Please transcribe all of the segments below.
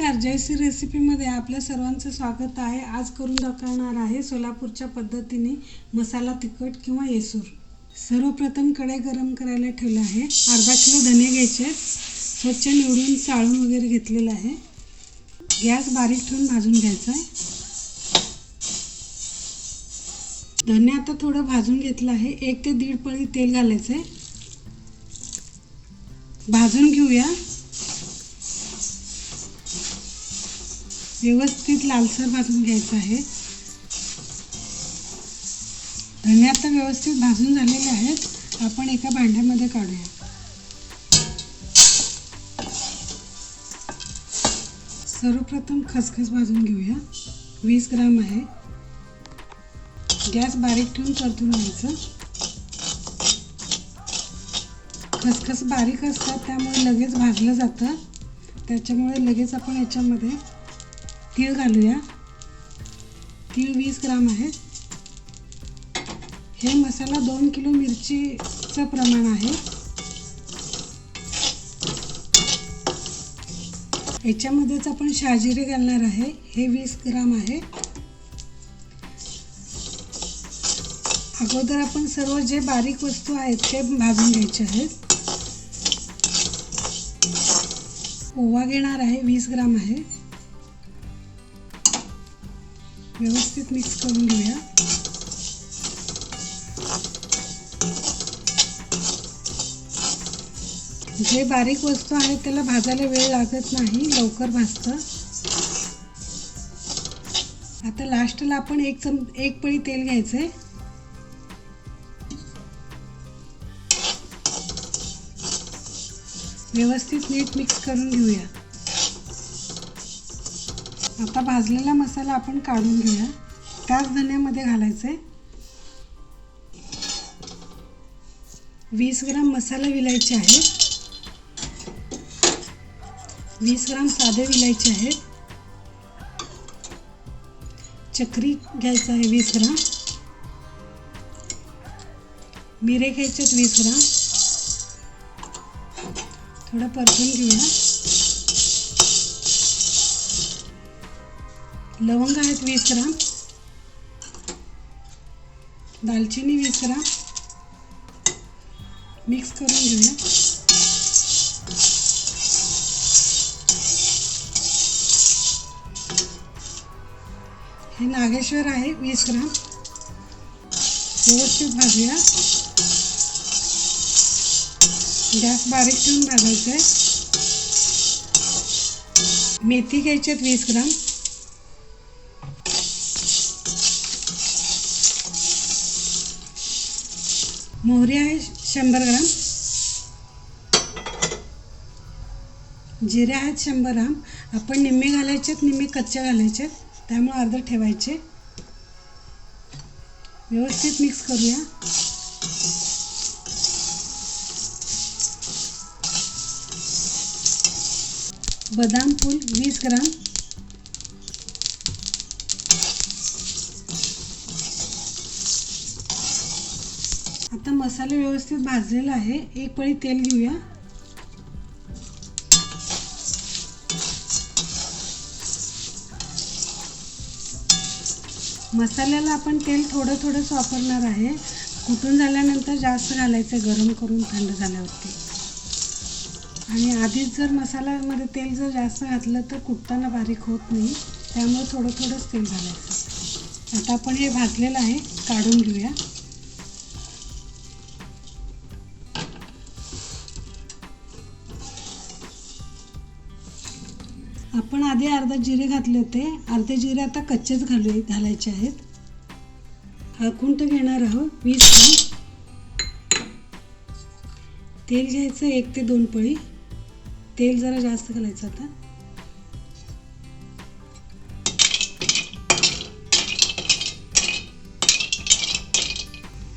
नमस्कार जयश्री रेसिपीमध्ये आपल्या सर्वांचं स्वागत आहे. आज करून दाखवणार आहे सोलापूरच्या पद्धतीने मसाला तिखट किंवा येसूर. सर्वप्रथम कढई गरम करायला ठेवलं आहे. अर्धा किलो धने घ्यायचे आहेत. स्वच्छ निवडून चाळून वगैरे घेतलेलं आहे. गॅस बारीक ठेवून भाजून घ्यायचा आहे. धने आता थोडं भाजून घेतलं आहे. एक ते दीड पळी तेल घालायचं आहे. भाजून घेऊया. व्यवस्थित लालसर भाजून घ्यायचं आहे. धने आता व्यवस्थित भाजून झालेले आहेत. आपण एका भांड्यामध्ये काढूया. सर्वप्रथम खसखस भाजून घेऊया. वीस ग्राम आहे. गॅस बारीक ठेवून परतून घ्यायचं. खसखस बारीक असतात त्यामुळे लगेच भाजलं जातं. त्याच्यामुळे लगेच आपण याच्यामध्ये तीळ घालूया. तीळ वीस ग्राम आहे हे मसाला दोन किलो मिरचीचं प्रमाण आहे. याच्यामध्येच आपण शहाजिरे घालणार आहे. हे वीस ग्राम आहे. अगोदर आपण सर्व जे बारीक वस्तू आहेत ते भाजून घ्यायचे आहेत. ओवा घेणार आहे वीस ग्राम आहे. व्यवस्थित मिक्स करून घेऊया. जे बारीक वस्तू आहे त्याला भाजायला वेळ लागत नाही लवकर भाजतं. आता लास्टला आपण एक चम एक पळी तेल घ्यायचंय. व्यवस्थित नीट मिक्स करून घेऊया. आता भाजलेला मसाला आपण काढून घेऊया. त्याच धन्यामध्ये घालायचं आहे वीस ग्राम मसाला विलायचे आहेत वीस ग्राम साधे विलायचे आहेत. चक्री घ्यायचं आहे वीस ग्राम. मिरे घ्यायचे आहेत वीस ग्राम. थोडं परतून घेऊया. लवंग आहेत वीस ग्राम. दालचिनी वीस ग्राम. मिक्स करून घेऊया. हे नागेश्वर आहे वीस ग्राम. व्यवस्थित भाजूया. गॅस बारीक ठेवून भाजायचं आहे मेथी घ्यायची आहेत वीस ग्राम. शंभर ग्राम. जिरे आहेत शंभर ग्राम. आपण निम्मे घालायचे आहेत निम्मे कच्चे घालायचे आहेत. त्यामुळे अर्ध ठेवायचे. व्यवस्थित मिक्स करूया. बदाम फूल वीस ग्राम. मसाला व्यवस्थित भाजलेला आहे. एक पळी तेल घेऊया. मसाल्याला आपण तेल थोडं थोडंच वापरणार आहे. कुटून झाल्यानंतर जास्त घालायचं गरम करून थंड झाल्यावरती. आणि आधीच जर मसाल्यामध्ये तेल जर जास्त घातलं तर कुटताना बारीक होत नाही. त्यामुळे थोडं थोडंच तेल घालायचं. आता आपण हे भाजलेलं आहे काढून घेऊया. आपण आधी अर्धा जिरे घातले होते. अर्धे जिरे आता कच्चेच घालू घालायचे आहेत. हळकुंट घेणार आहोत. वीस ग्राम. तेल घ्यायचं एक ते दोन पळी. तेल जरा जास्त घालायचं आता.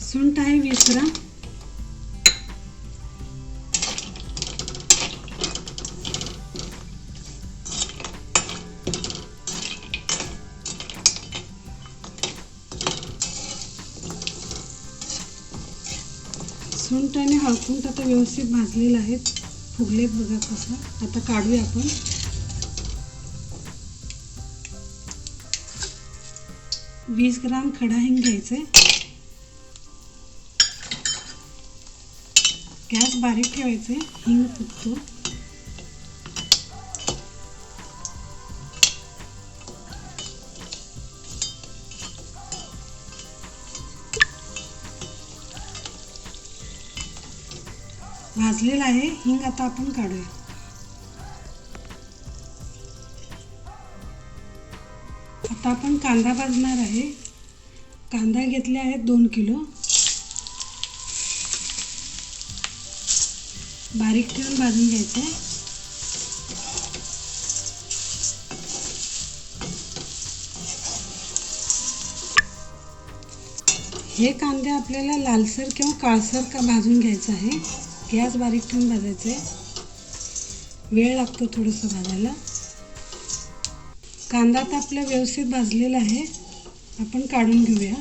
सुंठ आहे वीस ग्राम. सुंठ आणि हळकुंट आता व्यवस्थित भाजलेलं आहेत फुगले बघा कसं. आता काढूया आपण. वीस ग्राम खडा हिंग घ्यायचे. गॅस बारीक ठेवायचे. हिंग फुटतो भाजलेला आहे हिंग आता आपण काढूया. आता आपण कांदा भाजणार आहे. कांदा घेतले आहेत दोन किलो. बारीक ठेवून भाजून घ्यायचे हे कांदे आपल्याला लालसर किंवा काळसर का भाजून घ्यायचं आहे? गॅस बारीक ठेवून भाजायचे वेळ लागतो थोडंसं भाजायला. कांदा तर आपला व्यवस्थित भाजलेला आहे. आपण काढून घेऊया.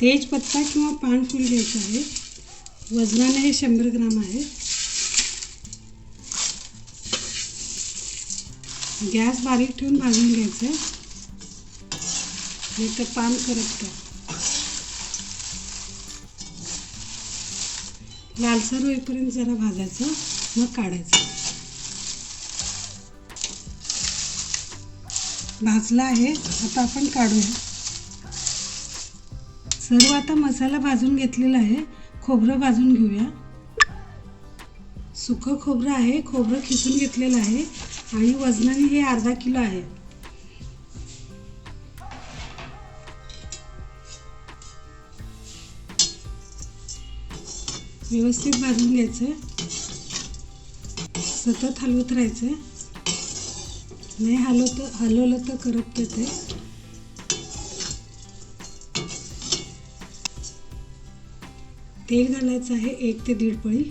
तेजपत्ता किंवा पानफूल घ्यायचं आहे. वजनाने हे शंभर ग्राम आहे. गॅस बारीक ठेवून भाजून घ्यायचं. आहे नाही तर पान का लालसर होईपर्यंत जरा भाजायचं मग काढायचं. भाजला आहे आता आपण काढूया. सर्व आता मसाला भाजून घेतलेला आहे खोबरं भाजून घेऊया. सुकं खोबरं आहे खोबरं खिसून घेतलेलं आहे. आणि वजनाने हे अर्धा किलो आहे. व्यवस्थित भाजून घ्यायचं. सतत हलवत राहायचं. नाही हलवत हलवलं तर करत ते तेल घालायचं आहे एक ते दीड पळी.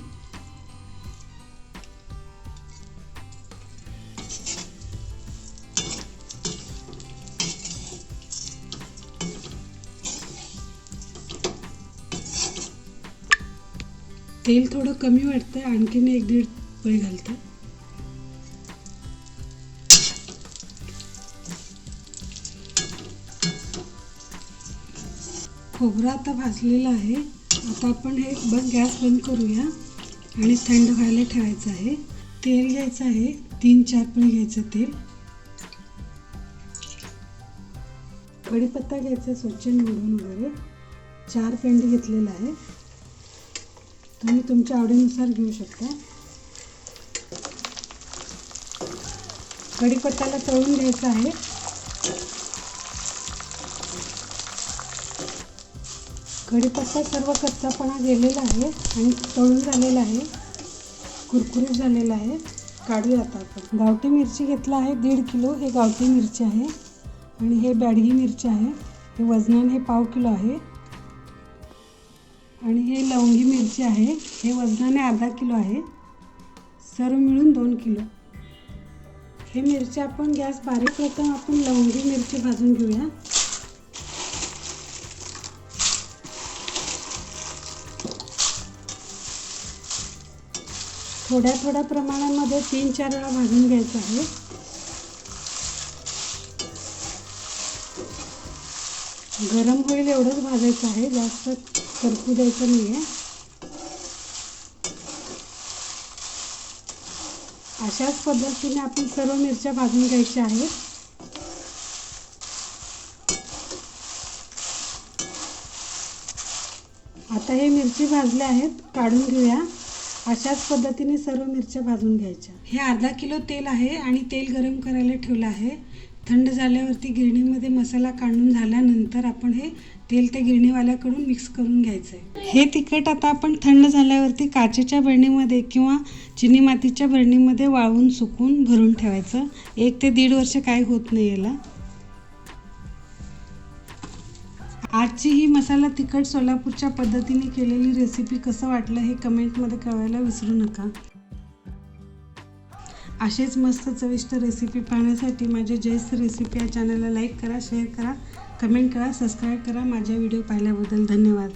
तेल थोडं कमी वाटतं आणखीन एक दीड पळी घालते. खोबरं आता भाजलेलं आहे. आता आपण हे बस गॅस बंद करूया आणि थंड व्हायला ठेवायचं आहे. तेल घ्यायचं आहे तीन चार पळी घ्यायचं तेल. कढीपत्ता घ्यायचा स्वच्छ निवडून वगैरे. चार पेंडी घेतलेला आहे. तुम्ही तुमच्या आवडीनुसार घेऊ शकता. कढीपत्त्याला तळून घ्यायचं आहे. कढीपत्ता सर्व कच्चापणा गेलेला आहे आणि तळून झालेला आहे. कुरकुरीत झालेला आहे. काढूया आता आपण. गावठी मिरची घेतला आहे दीड किलो. हे गावठी मिरची आहे. आणि हे बॅडगी मिरची आहे. हे वजनाने हे पाव किलो आहे. आणि हे लवंगी मिरची आहे. हे वजनाने अर्धा किलो आहे. सर्व मिळून दोन किलो. हे मिरची आपण गॅस बारीक प्रथम आपण लवंगी मिरची भाजून घेऊया. थोड्या थोड्या प्रमाणामध्ये तीन चार वेळा भाजून घ्यायचं आहे. गरम होईल एवढंच भाजायचं आहे. जास्त करपू द्यायचं नाही आहे अशाच पद्धतीने आपण सर्व मिरच्या भाजून घ्यायच्या आहेत. आता हे मिरची भाजल्या आहेत काढून घेऊया. अशाच पद्धतीने सर्व मिरच्या भाजून घ्यायच्या. हे अर्धा किलो तेल आहे आणि तेल गरम करायला ठेवलं आहे. थंड झाल्यावरती गिरणीमध्ये मसाला काढून झाल्यानंतर आपण हे तेल त्या गिरणीवाल्याकडून मिक्स करून घ्यायचं आहे हे तिखट आता आपण थंड झाल्यावरती काचेच्या बरणीमध्ये किंवा चिनी मातीच्या बरणीमध्ये वाळवून सुकून भरून ठेवायचं. एक ते दीड वर्ष काय होत नाही याला. आजची ही मसाला तिखट सोलापूरच्या पद्धतीने केलेली रेसिपी कसं वाटलं हे कमेंटमध्ये कळवायला विसरू नका. असेच मस्त चविष्ट रेसिपी पाहण्यासाठी माझ्या जयस रेसिपी या चॅनलला लाईक करा शेअर करा कमेंट करा सबस्क्राईब करा. माझ्या व्हिडिओ पाहिल्याबद्दल धन्यवाद.